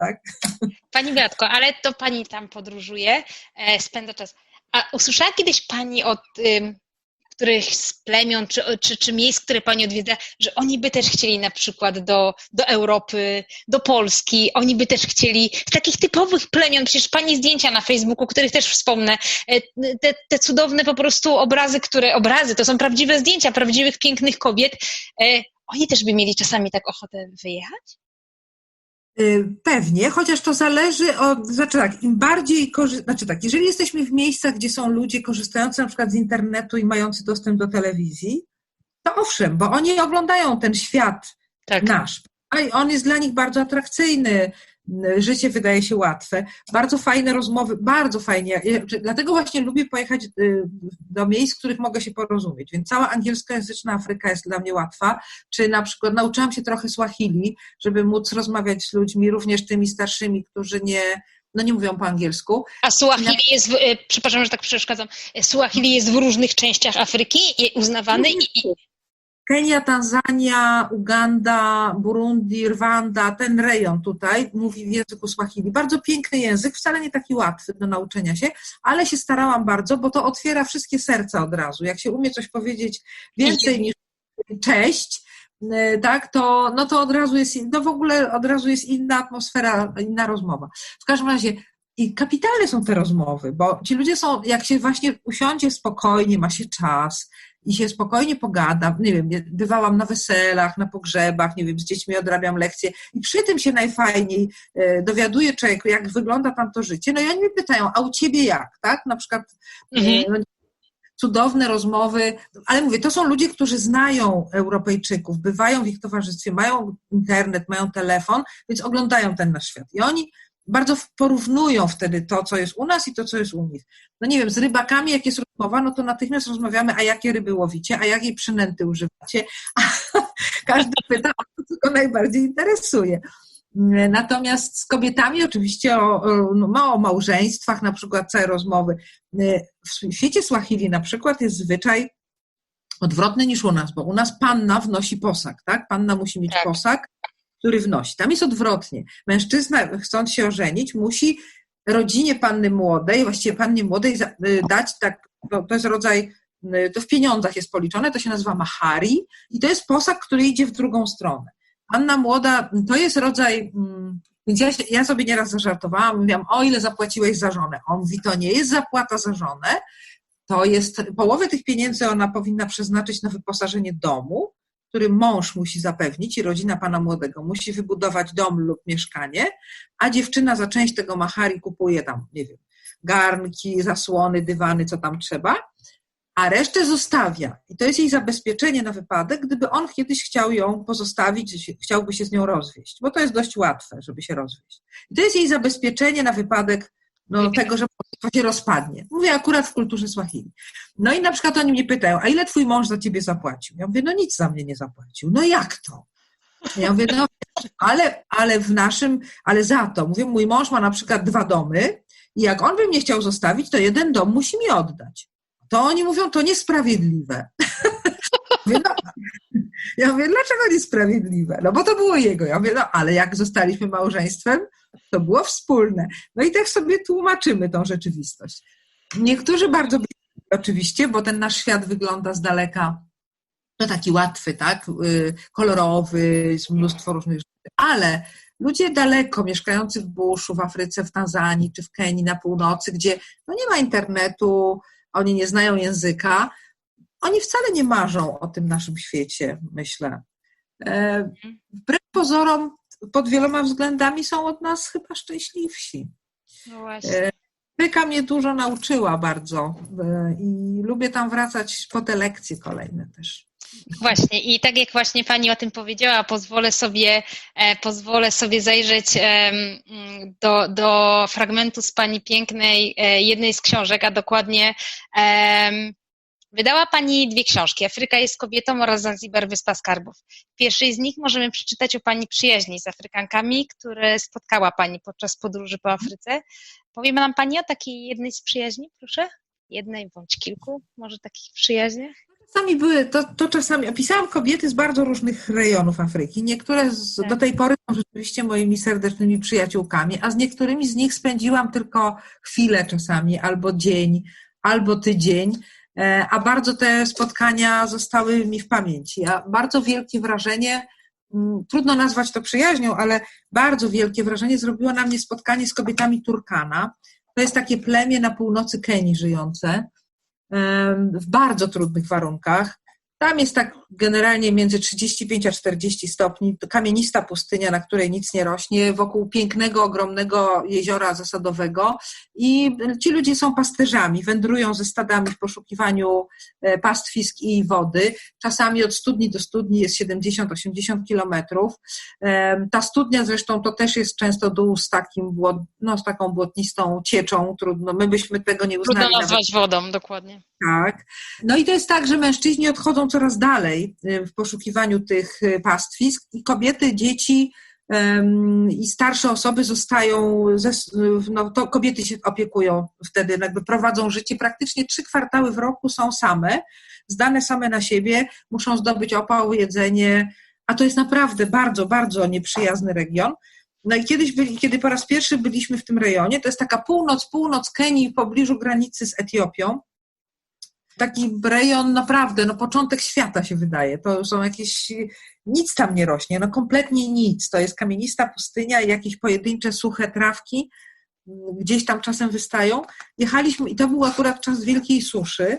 tak? Pani Beatko, ale to pani tam podróżuje, e, spędza czas. A usłyszała kiedyś pani od których z plemion czy, czy, czy miejsc, które Pani odwiedza, że oni by też chcieli na przykład do, do Europy, do Polski, oni by też chcieli z takich typowych plemion, przecież Pani zdjęcia na Facebooku, których też wspomnę, e, te, te cudowne po prostu obrazy, które, obrazy, to są prawdziwe zdjęcia prawdziwych, pięknych kobiet, e, oni też by mieli czasami tak ochotę wyjechać? Y, pewnie, chociaż to zależy od, znaczy tak, im bardziej, znaczy tak, jeżeli jesteśmy w miejscach, gdzie są ludzie korzystający na przykład z internetu i mający dostęp do telewizji, to owszem, bo oni oglądają ten świat tak. nasz. A on jest dla nich bardzo atrakcyjny, życie wydaje się łatwe. Bardzo fajne rozmowy, bardzo fajnie. Dlatego właśnie lubię pojechać y, do miejsc, w których mogę się porozumieć. Więc cała angielskojęzyczna Afryka jest dla mnie łatwa. Czy na przykład nauczyłam się trochę Swahili, żeby móc rozmawiać z ludźmi, również tymi starszymi, którzy nie, no nie mówią po angielsku. A Suahili jest, w, y, przepraszam, że tak przeszkadzam, Suahili jest w różnych częściach Afryki uznawany i, Kenia, Tanzania, Uganda, Burundi, Rwanda, ten rejon tutaj mówi w języku Swahili. Bardzo piękny język, wcale nie taki łatwy do nauczenia się, ale się starałam bardzo, bo to otwiera wszystkie serca od razu. Jak się umie coś powiedzieć więcej niż cześć, y, tak, to, no to od razu jest, no w ogóle od razu jest inna atmosfera, inna rozmowa. W każdym razie i kapitalne są te rozmowy, bo ci ludzie są, jak się właśnie usiądzie spokojnie, ma się czas, i się spokojnie pogada, nie wiem, bywałam na weselach, na pogrzebach, nie wiem, z dziećmi odrabiam lekcje i przy tym się najfajniej e, dowiaduje człowiek, jak wygląda tam to życie. No i oni mnie pytają, a u ciebie jak, tak? Na przykład e, mhm. no, cudowne rozmowy, ale mówię, to są ludzie, którzy znają Europejczyków, bywają w ich towarzystwie, mają internet, mają telefon, więc oglądają ten nasz świat. I oni bardzo porównują wtedy to, co jest u nas i to, co jest u nich. No nie wiem, z rybakami, jak jest rozmowa, no to natychmiast rozmawiamy, a jakie ryby łowicie, a jakiej przynęty używacie. A każdy pyta o to, co go najbardziej interesuje. Natomiast z kobietami oczywiście o, no, o małżeństwach, na przykład całe rozmowy. W świecie Swahili na przykład jest zwyczaj odwrotny niż u nas, bo u nas panna wnosi posag, tak? Panna musi mieć tak. posag, który wnosi. Tam jest odwrotnie. Mężczyzna, chcąc się ożenić, musi rodzinie panny młodej, właściwie pannie młodej y, dać tak, to, jest rodzaj, y, to w pieniądzach jest policzone, to się nazywa mahari i to jest posag, który idzie w drugą stronę. Panna młoda to jest rodzaj, mm, więc ja, ja sobie nieraz zażartowałam, mówiłam, o ile zapłaciłeś za żonę? On mówi, to nie jest zapłata za żonę, to jest połowę tych pieniędzy ona powinna przeznaczyć na wyposażenie domu, który mąż musi zapewnić i rodzina pana młodego musi wybudować dom lub mieszkanie, a dziewczyna za część tego mahari kupuje tam, nie wiem, garnki, zasłony, dywany, co tam trzeba, a resztę zostawia. I to jest jej zabezpieczenie na wypadek, gdyby on kiedyś chciał ją pozostawić, chciałby się z nią rozwieść, bo to jest dość łatwe, żeby się rozwieść. I to jest jej zabezpieczenie na wypadek no, tego, że to się rozpadnie. Mówię akurat w kulturze Swahili. No i na przykład oni mnie pytają, a ile twój mąż za ciebie zapłacił? Ja mówię, no nic za mnie nie zapłacił. No jak to? Ja mówię, no ale, ale w naszym, ale za to. Mówię, mój mąż ma na przykład dwa domy i jak on by mnie chciał zostawić, to jeden dom musi mi oddać. To oni mówią, to niesprawiedliwe. Mówię, no, ja mówię, dlaczego niesprawiedliwe? No bo to było jego. Ja mówię, no ale jak zostaliśmy małżeństwem, to było wspólne. No i tak sobie tłumaczymy tą rzeczywistość. Niektórzy bardzo oczywiście, bo ten nasz świat wygląda z daleka no taki łatwy, tak, y, kolorowy, jest mnóstwo różnych rzeczy, ale ludzie daleko, mieszkający w buszu, w Afryce, w Tanzanii czy w Kenii na północy, gdzie no nie ma internetu, oni nie znają języka, oni wcale nie marzą o tym naszym świecie, myślę. E, wbrew pozorom pod wieloma względami są od nas chyba szczęśliwsi. No właśnie. Pyka mnie dużo nauczyła bardzo e, i lubię tam wracać po te lekcje kolejne też. Właśnie i tak jak właśnie Pani o tym powiedziała, pozwolę sobie, e, pozwolę sobie zajrzeć do, do fragmentu z Pani pięknej jednej z książek, a dokładnie Wydała Pani dwie książki, Afryka jest kobietą oraz Zanzibar Wyspa Skarbów. W pierwszej z nich możemy przeczytać o Pani przyjaźni z Afrykankami, które spotkała Pani podczas podróży po Afryce. Powie nam Pani o takiej jednej z przyjaźni, proszę? Jednej bądź kilku, może takich przyjaźniach? Czasami były, to, to czasami, opisałam kobiety z bardzo różnych rejonów Afryki. Niektóre z, Tak. do tej pory są rzeczywiście moimi serdecznymi przyjaciółkami, a z niektórymi z nich spędziłam tylko chwilę czasami, albo dzień, albo tydzień, a bardzo te spotkania zostały mi w pamięci. A bardzo wielkie wrażenie, trudno nazwać to przyjaźnią, ale bardzo wielkie wrażenie zrobiło na mnie spotkanie z kobietami Turkana. To jest takie plemię na północy Kenii żyjące w bardzo trudnych warunkach. Tam jest tak generalnie między 35 a 40 stopni, to kamienista pustynia, na której nic nie rośnie, wokół pięknego, ogromnego jeziora zasadowego i ci ludzie są pasterzami, wędrują ze stadami w poszukiwaniu e, pastwisk i wody. Czasami od studni do studni jest 70-80 kilometrów. Em, Ta studnia zresztą to też jest często dół z, takim no, z taką błotnistą cieczą, trudno, my byśmy tego nie uznali Trudno nawet nazwać wodą, dokładnie. tak. No i to jest tak, że mężczyźni odchodzą coraz dalej y, w poszukiwaniu tych y, pastwisk i kobiety, dzieci i starsze osoby zostają, no to kobiety się opiekują wtedy, jakby prowadzą życie. Praktycznie trzy kwartały w roku są same, zdane same na siebie, muszą zdobyć opał, jedzenie, a to jest naprawdę bardzo, bardzo nieprzyjazny region. No i kiedyś byli, kiedy po raz pierwszy byliśmy w tym rejonie, to jest taka północ, północ Kenii w pobliżu granicy z Etiopią taki rejon naprawdę, no początek świata się wydaje. To są jakieś, nic tam nie rośnie, no kompletnie nic. To jest kamienista pustynia i jakieś pojedyncze suche trawki mm, gdzieś tam czasem wystają. Jechaliśmy i to był akurat czas wielkiej suszy.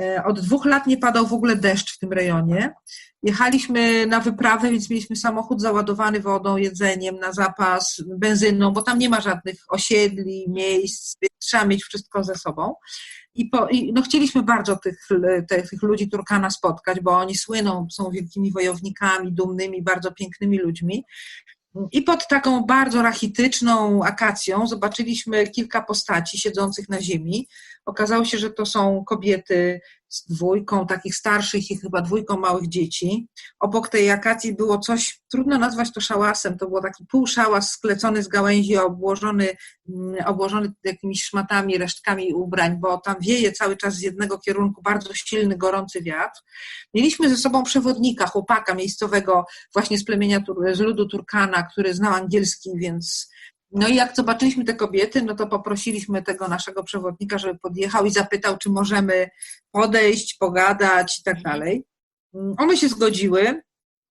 E, Od dwóch lat nie padał w ogóle deszcz w tym rejonie. Jechaliśmy na wyprawę, więc mieliśmy samochód załadowany wodą, jedzeniem, na zapas, benzyną, bo tam nie ma żadnych osiedli, miejsc, trzeba mieć wszystko ze sobą. I, po, i no chcieliśmy bardzo tych, tych, tych ludzi Turkana spotkać, bo oni słyną, są wielkimi wojownikami, dumnymi, bardzo pięknymi ludźmi. I pod taką bardzo rachityczną akacją zobaczyliśmy kilka postaci siedzących na ziemi. Okazało się, że to są kobiety z dwójką takich starszych i chyba dwójką małych dzieci. Obok tej akacji było coś, trudno nazwać to szałasem, to był taki półszałas sklecony z gałęzi, obłożony, mm, obłożony jakimiś szmatami, resztkami ubrań, bo tam wieje cały czas z jednego kierunku bardzo silny, gorący wiatr. Mieliśmy ze sobą przewodnika, chłopaka miejscowego właśnie z plemienia, z ludu Turkana, który znał angielski, więc no i jak zobaczyliśmy te kobiety, no to poprosiliśmy tego naszego przewodnika, żeby podjechał i zapytał, czy możemy podejść, pogadać i tak dalej. Mm, One się zgodziły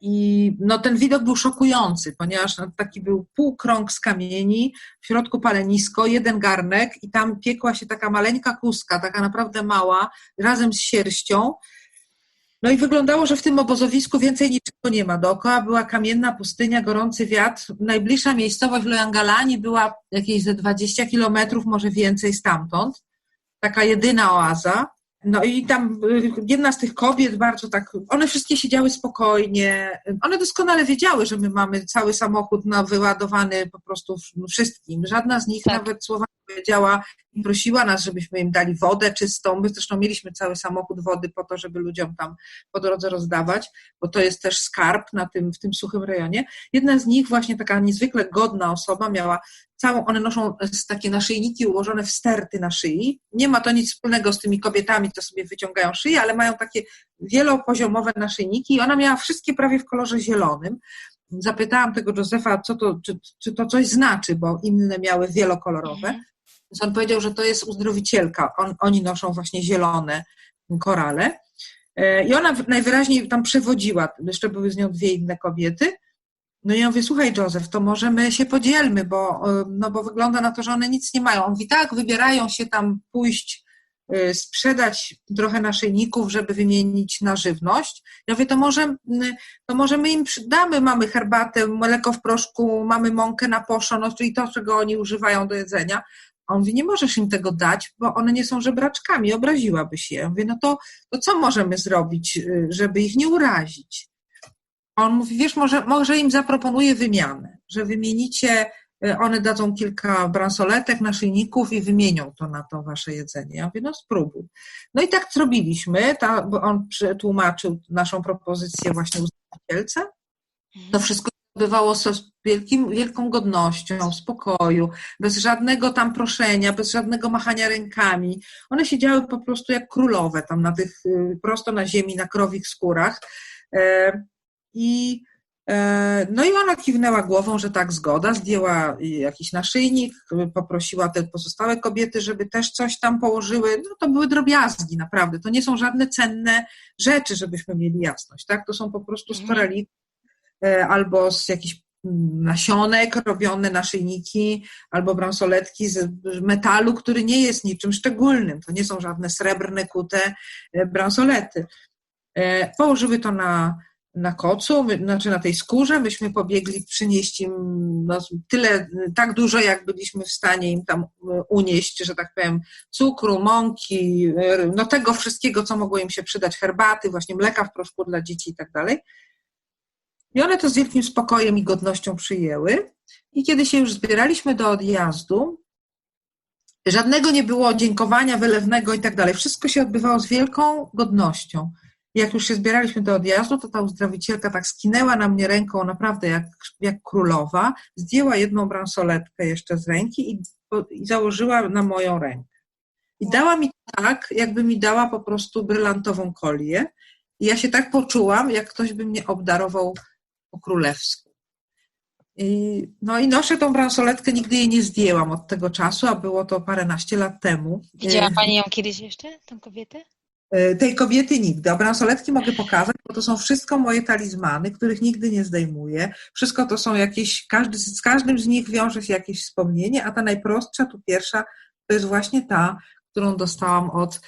i no ten widok był szokujący, ponieważ no, taki był półkrąg z kamieni, w środku palenisko, jeden garnek i tam piekła się taka maleńka kuska, taka naprawdę mała, razem z sierścią. No i wyglądało, że w tym obozowisku więcej niczego nie ma. Dookoła była kamienna pustynia, gorący wiatr. Najbliższa miejscowość Lojangalani była jakieś ze 20 kilometrów, może więcej stamtąd. Taka jedyna oaza. No i tam y, jedna z tych kobiet bardzo tak, one wszystkie siedziały spokojnie. One doskonale wiedziały, że my mamy cały samochód no, wyładowany po prostu wszystkim. Żadna z nich Tak. nawet słowa powiedziała i prosiła nas, żebyśmy im dali wodę czystą. My zresztą mieliśmy cały samochód wody po to, żeby ludziom tam po drodze rozdawać, bo to jest też skarb na tym, w tym suchym rejonie. Jedna z nich, właśnie taka niezwykle godna osoba, miała całą, one noszą takie naszyjniki ułożone w sterty na szyi. Nie ma to nic wspólnego z tymi kobietami, co sobie wyciągają szyję, ale mają takie wielopoziomowe naszyjniki i ona miała wszystkie prawie w kolorze zielonym. Zapytałam tego Józefa, co to, czy, czy to coś znaczy, bo inne miały wielokolorowe. Więc on powiedział, że to jest uzdrowicielka. On, oni noszą właśnie zielone korale. E, I ona najwyraźniej tam przewodziła, jeszcze były z nią dwie inne kobiety. No i ja mówię, słuchaj Józef, to może my się podzielmy, bo, e, no bo wygląda na to, że one nic nie mają. On mówi, tak, wybierają się tam pójść, e, sprzedać trochę naszyjników, żeby wymienić na żywność. Ja mówię, to może, to może my im damy, mamy herbatę, mleko w proszku, mamy mąkę na poszo, no czyli to, czego oni używają do jedzenia. A on mówi, nie możesz im tego dać, bo one nie są żebraczkami, obraziłaby się. Ja mówię, no to, to co możemy zrobić, y, żeby ich nie urazić? A on mówi, wiesz, może, może im zaproponuję wymianę, że wymienicie, y, one dadzą kilka bransoletek, naszyjników i wymienią to na to wasze jedzenie. Ja mówię, no spróbuj. No i tak zrobiliśmy, ta, bo on przetłumaczył naszą propozycję właśnie uzdrowicielce. To wszystko odbywało z wielkim, wielką godnością, w spokoju, bez żadnego tam proszenia, bez żadnego machania rękami. One siedziały po prostu jak królowe tam na tych, y, prosto na ziemi, na krowich skórach. E, I e, no i ona kiwnęła głową, że tak, zgoda, zdjęła jakiś naszyjnik, poprosiła te pozostałe kobiety, żeby też coś tam położyły. No to były drobiazgi, naprawdę. To nie są żadne cenne rzeczy, żebyśmy mieli jasność, tak? To są po prostu Mhm. E, albo z jakichś mm, nasionek robione naszyjniki, albo bransoletki z metalu, który nie jest niczym szczególnym. To nie są żadne srebrne, kute e, bransolety. E, Położyły to na, na kocu, znaczy na tej skórze. Myśmy pobiegli przynieść im no, tyle, tak dużo, jak byliśmy w stanie im tam unieść, że tak powiem, cukru, mąki, no tego wszystkiego, co mogło im się przydać, herbaty, właśnie mleka w proszku dla dzieci i tak dalej. I one to z wielkim spokojem i godnością przyjęły. I kiedy się już zbieraliśmy do odjazdu, żadnego nie było dziękowania wylewnego i tak dalej. Wszystko się odbywało z wielką godnością. Jak już się zbieraliśmy do odjazdu, to ta uzdrowicielka tak skinęła na mnie ręką, naprawdę jak, jak królowa, zdjęła jedną bransoletkę jeszcze z ręki i, i założyła na moją rękę. I dała mi tak, jakby mi dała po prostu brylantową kolię. I ja się tak poczułam, jak ktoś by mnie obdarował po królewsku. No i noszę tą bransoletkę, nigdy jej nie zdjęłam od tego czasu, a było to paręnaście lat temu. Widziała Pani ją kiedyś jeszcze, tą kobietę? E, Tej kobiety nigdy. A bransoletki mogę pokazać, bo to są wszystko moje talizmany, których nigdy nie zdejmuję. Wszystko to są jakieś, każdy, z każdym z nich wiąże się jakieś wspomnienie, a ta najprostsza, tu pierwsza, to jest właśnie ta, którą dostałam od,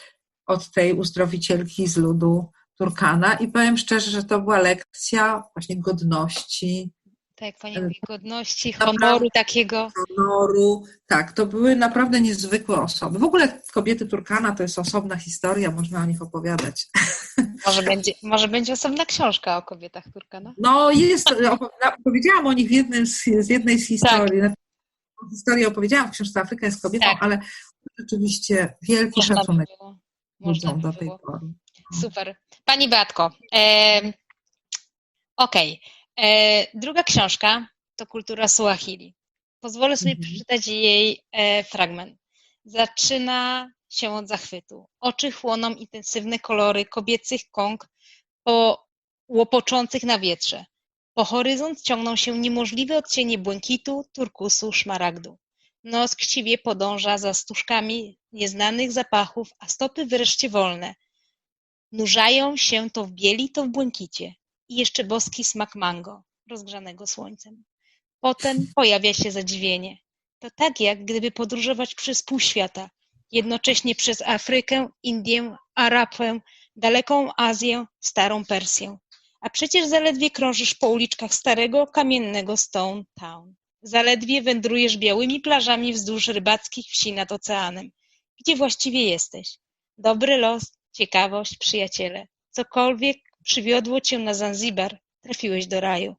od tej uzdrowicielki z ludu Turkana i powiem szczerze, że to była lekcja właśnie godności, Tak, jak Pani mówi, godności, Naprawdę. honoru takiego. honoru. Tak, to były naprawdę niezwykłe osoby. W ogóle kobiety Turkana to jest osobna historia, można o nich opowiadać. Może będzie, może będzie osobna książka o kobietach Turkana? No jest, opo- opowiedziałam o nich w, jednym z, z jednej z historii. Tak. Historię opowiedziałam w książce Afryka jest kobietą, Tak. ale rzeczywiście wielki Można by szacunek było. Można by do tej było. pory. Super. Pani Beatko, e, okej. E, Druga książka to Kultura Suahili. Pozwolę sobie Mhm. przeczytać jej e, fragment. Zaczyna się od zachwytu. Oczy chłoną intensywne kolory kobiecych kąg po łopoczących na wietrze. Po horyzont ciągną się niemożliwe odcienie błękitu, turkusu, szmaragdu. Nos chciwie podąża za stużkami nieznanych zapachów, a stopy wreszcie wolne. Nurzają się to w bieli, to w błękicie. I jeszcze boski smak mango, rozgrzanego słońcem. Potem pojawia się zadziwienie. To tak jak gdyby podróżować przez pół świata, jednocześnie przez Afrykę, Indię, Arabę, daleką Azję, starą Persję. A przecież zaledwie krążysz po uliczkach starego, kamiennego Stone Town. Zaledwie wędrujesz białymi plażami wzdłuż rybackich wsi nad oceanem. Gdzie właściwie jesteś? Dobry los, ciekawość, przyjaciele. Cokolwiek przywiodło cię na Zanzibar, trafiłeś do raju.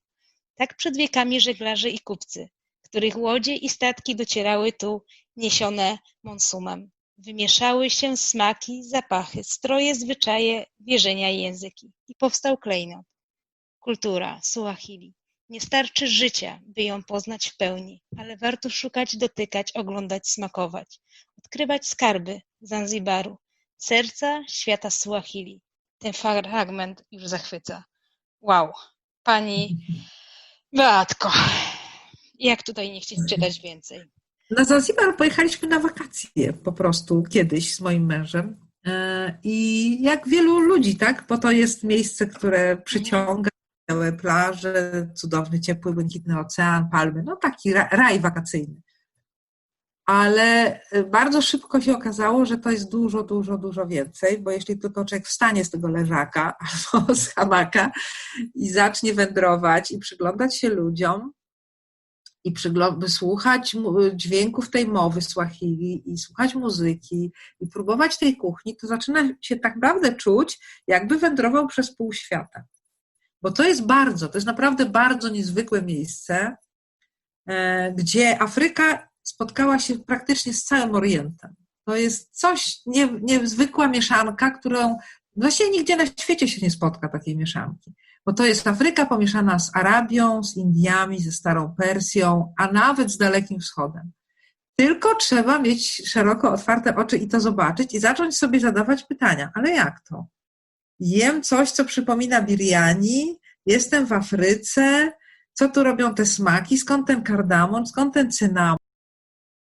Tak przed wiekami żeglarze i kupcy, których łodzie i statki docierały tu, niesione monsumem. Wymieszały się smaki, zapachy, stroje, zwyczaje, wierzenia i języki. I powstał klejnot. Kultura, Suahili. Nie starczy życia, by ją poznać w pełni, ale warto szukać, dotykać, oglądać, smakować. Odkrywać skarby Zanzibaru, serca świata Suahili. Ten fragment już zachwyca. Wow. Pani Beatko, jak tutaj nie chcieć czytać więcej? Na Zanzibar pojechaliśmy na wakacje po prostu kiedyś z moim mężem. E, I jak wielu ludzi, tak? Bo to jest miejsce, które przyciąga białe plaże, cudowny, ciepły, błękitny ocean, palmy, no taki ra- raj wakacyjny. Ale e, bardzo szybko się okazało, że to jest dużo, dużo, dużo więcej, bo jeśli tylko człowiek wstanie z tego leżaka albo z hamaka i zacznie wędrować i przyglądać się ludziom, i słuchać mu- dźwięków tej mowy Swahili i słuchać muzyki i próbować tej kuchni, to zaczyna się tak naprawdę czuć, jakby wędrował przez pół świata. Bo to jest bardzo, to jest naprawdę bardzo niezwykłe miejsce, e, gdzie Afryka spotkała się praktycznie z całym Orientem. To jest coś, nie, niezwykła mieszanka, którą właściwie nigdzie na świecie się nie spotka takiej mieszanki. Bo to jest Afryka pomieszana z Arabią, z Indiami, ze Starą Persją, a nawet z Dalekim Wschodem. Tylko trzeba mieć szeroko otwarte oczy i to zobaczyć i zacząć sobie zadawać pytania. Ale jak to? Jem coś, co przypomina biryani, jestem w Afryce, co tu robią te smaki, skąd ten kardamon, skąd ten cynamon?